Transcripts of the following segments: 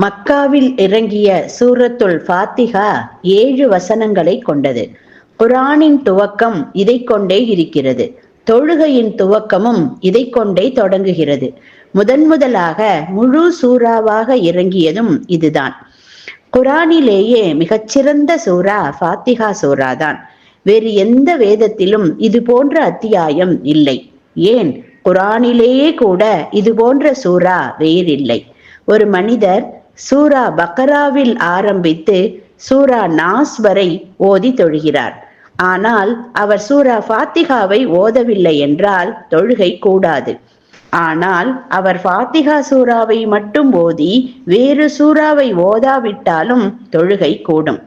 மக்காவில் இறங்கிய சூரத்துல் ஃபாத்திகா ஏழு வசனங்களை கொண்டது. குரானின் துவக்கம் இதை கொண்டே இருக்கிறது. தொழுகையின் துவக்கமும் இதை கொண்டே தொடங்குகிறது. முதன் முதலாக முழு சூறாவாக இறங்கியதும் இதுதான். குரானிலேயே மிகச்சிறந்த சூரா ஃபாத்திகா சூரா தான் வேறு எந்த வேதத்திலும் இது போன்ற அத்தியாயம் இல்லை. ஏன்? குரானிலேயே கூட இது போன்ற சூரா வேறில்லை. ஒரு மனிதர் சூரா பக்கராவில் ஆரம்பித்து சூரா நாஸ் வரை ஓதி தொழுகிறார். ஆனால் அவர் சூரா ஃபாத்திகாவை ஓதவில்லை என்றால் தொழுகை கூடாது. ஆனால் அவர் ஃபாத்திகா சூறாவை மட்டும் ஓதி வேறு சூறாவை ஓதாவிட்டாலும் தொழுகை கூடும்.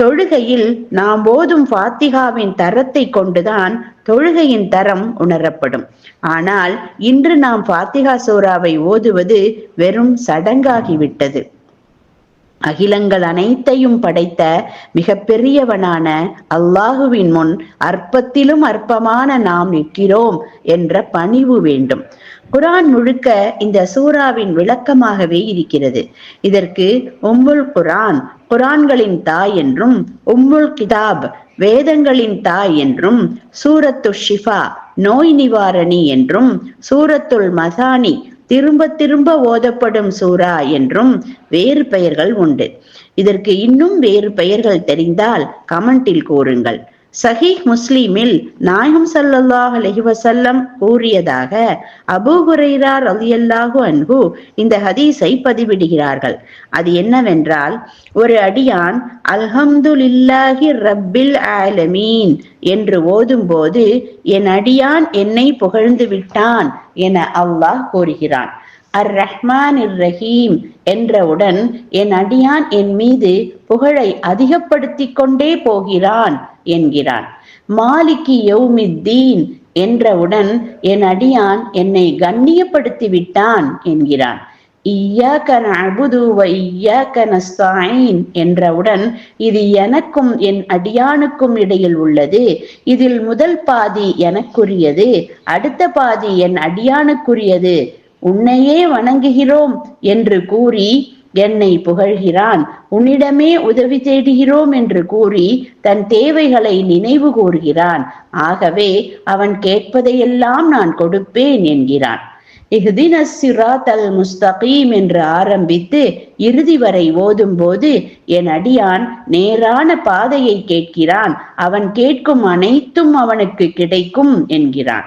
தொழுகையில் நாம் ஓதும் ஃபாத்திகாவின் தரத்தை கொண்டுதான் தொழுகையின் தரம் உணரப்படும். ஆனால் இன்று நாம் ஃபாத்திகா சூறாவை ஓதுவது வெறும் சடங்காகிவிட்டது. அகிலங்கள் அனைத்தையும் படைத்த மிக பெரியவனான அல்லாஹுவின் முன் அற்பத்திலும் அற்பமான நாம் நிற்கிறோம் என்ற பணிவு வேண்டும். குரான் முழுக்க இந்த சூறாவின் விளக்கமாகவே இருக்கிறது. இதற்கு உம்முல் குரான் குரான்களின் தாய் என்றும் உம்முல் கிதாப் வேதங்களின் தாய் என்றும் சூரத்து ஷிஃபா நோய் நிவாரணி என்றும் சூரத்துல் மசானி திரும்ப திரும்ப ஓதப்படும் சூரா என்றும் வேறு பெயர்கள் உண்டு. இதற்கு இன்னும் வேறு பெயர்கள் தெரிந்தால் கமெண்டில் கூறுங்கள். சஹீஹ் முஸ்லீமில் நாயகம் சல்லாஹ் அலஹிவசல்லம் கூறியதாக அபு ஹுரைரா ரலியல்லாஹு அன்பு இந்த ஹதீஸை பதிவிடுகிறார்கள். அது என்னவென்றால் ஒரு அடியான் அல்ஹம்துலில்லாஹி ரப்பில் ஆலமீன் என்று ஓதும்போது என் அடியான் என்னை புகழ்ந்து விட்டான் என அல்லாஹ் கூறுகிறான். அர் ரஹ்மான் இர் ரஹீம் என்றவுடன் என் அடியான் என் மீது புகழை அதிகப்படுத்தி கொண்டே போகிறான் என்கிறான் மாலிகி யௌமித்தீன் என்றவுடன் என் அடியான் என்னை கண்ணியப்படுத்தி விட்டான் என்கிறான் என்றவுடன் இது எனக்கும் என் அடியானுக்கும் இடையில் உள்ளது. இதில் முதல் பாதி எனக்குரியது. அடுத்த பாதி என் அடியானுக்குரியது. உன்னையே வணங்குகிறோம் என்று கூறி என்னை புகழ்கிறான். உன்னிடமே உதவி தேடுகிறோம் என்று கூறி தன் தேவைகளை நினைவு கூறுகிறான். ஆகவே அவன் கேட்பதையெல்லாம் நான் கொடுப்பேன் என்கிறான். இஹ்தின சிராத் அல் முஸ்தகீம் என்று ஆரம்பித்து இறுதி வரை ஓதும் போது என் அடியான் நேரான பாதையை கேட்கிறான். அவன் கேட்கும் அனைத்தும் அவனுக்கு கிடைக்கும் என்கிறான்.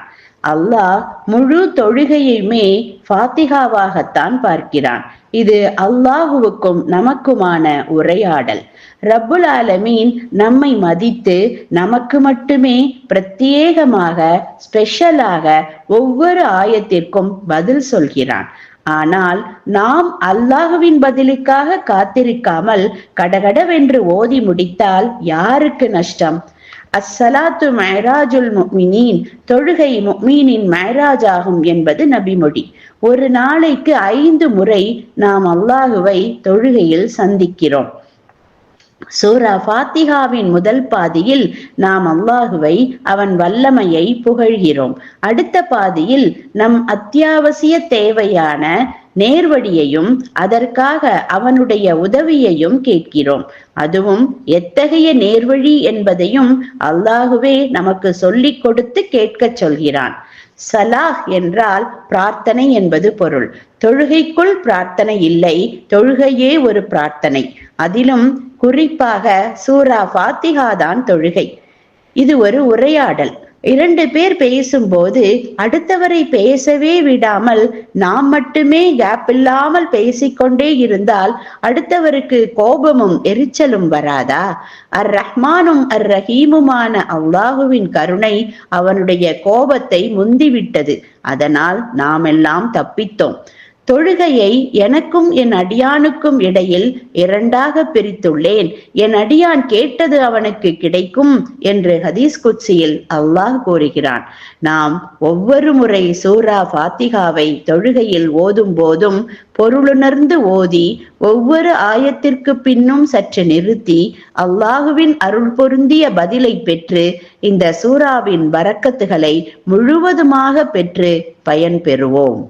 அல்லாஹ் முழு தொழுகையுமே ஃபாத்திகாவாகத்தான் பார்க்கிறான். இது அல்லாஹுவுக்கும் நமக்குமான உரையாடல். ரப்புல் ஆலமீன் நம்மை மதித்து நமக்கு மட்டுமே பிரத்யேகமாக ஸ்பெஷலாக ஒவ்வொரு ஆயத்திற்கும் பதில் சொல்கிறான். ஆனால் நாம் அல்லாஹுவின் பதிலுக்காக காத்திருக்காமல் கடகடவென்று ஓதி முடித்தால் யாருக்கு நஷ்டம்? அஸ்ஸலாத்து மைராஜுல் முக்மினின் தொழுகை முக்மீனின் மைராஜ் ஆகும் என்பது நபிமொழி. ஒரு நாளைக்கு ஐந்து முறை நாம் அல்லாஹுவை தொழுகையில் சந்திக்கிறோம். சூரா ஃபாத்திகாவின் முதல் பாதியில் நாம் அல்லாஹுவை அவன் வல்லமையை புகழ்கிறோம். அடுத்த பாதியில் நம் அத்தியாவசிய தேவையான நேர்வழியையும் அதற்காக அவனுடைய உதவியையும் கேட்கிறோம். அதுவும் எத்தகைய நேர்வழி என்பதையும் அல்லாஹுவே நமக்கு சொல்லிக் கொடுத்து கேட்கச் சொல்கிறான். சலாஹ் என்றால் பிரார்த்தனை என்பது பொருள். தொழுகைக்குள் பிரார்த்தனை இல்லை தொழுகையே ஒரு பிரார்த்தனை. அதிலும் குறிப்பாக சூரா ஃபாத்திகா தான் தொழுகை. இது ஒரு உரையாடல். இரண்டு பேர் பேசும்போது அடுத்தவரை பேசவே விடாமல் நாம் மட்டுமே கேப் இல்லாமல் பேசிக்கொண்டே இருந்தால் அடுத்தவருக்கு கோபமும் எரிச்சலும் வராதா? அர் ரஹ்மானும் அர் ரஹீமுமான அல்லாஹுவின் கருணை அவனுடைய கோபத்தை முந்திவிட்டது. அதனால் நாம் எல்லாம் தப்பித்தோம். தொழுகையை எனக்கும் என் அடியானுக்கும் இடையில் இரண்டாக பிரித்துள்ளேன். என் அடியான் கேட்டது அவனுக்கு கிடைக்கும் என்று ஹதீஸ் குச்சியில் அல்லாஹ் கூறுகிறான். நாம் ஒவ்வொரு முறை சூரா ஃபாத்திகாவை தொழுகையில் ஓதும் போதும் பொருளுணர்ந்து ஓதி ஒவ்வொரு ஆயத்திற்கு பின்னும் சற்று நிறுத்தி அல்லாஹுவின் அருள் பொருந்திய பதிலை பெற்று இந்த சூறாவின் வரக்கத்துகளை முழுவதுமாக பெற்று பயன்பெறுவோம்.